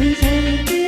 인생 끝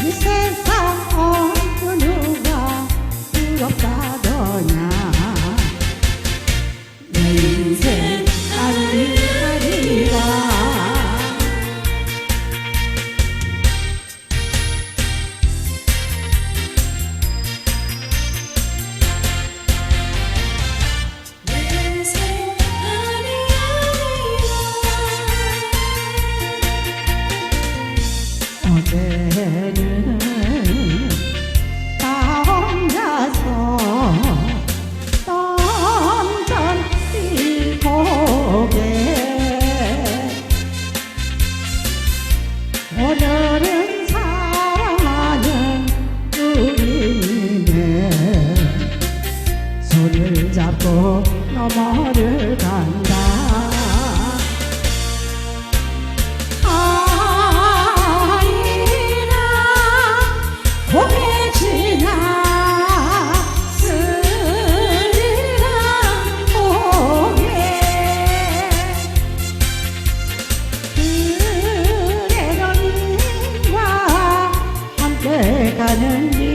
You said. 손을 잡고 넘어를 간다. 아이나 고개지나 스리나 고개 그래 너와 함께 가는 길.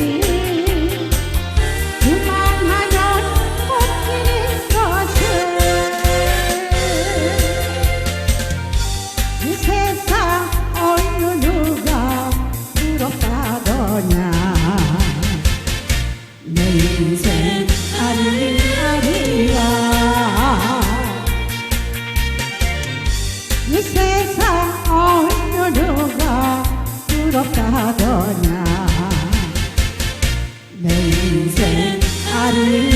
세상 어느 누가 부럽다더냐. 내 인생 아름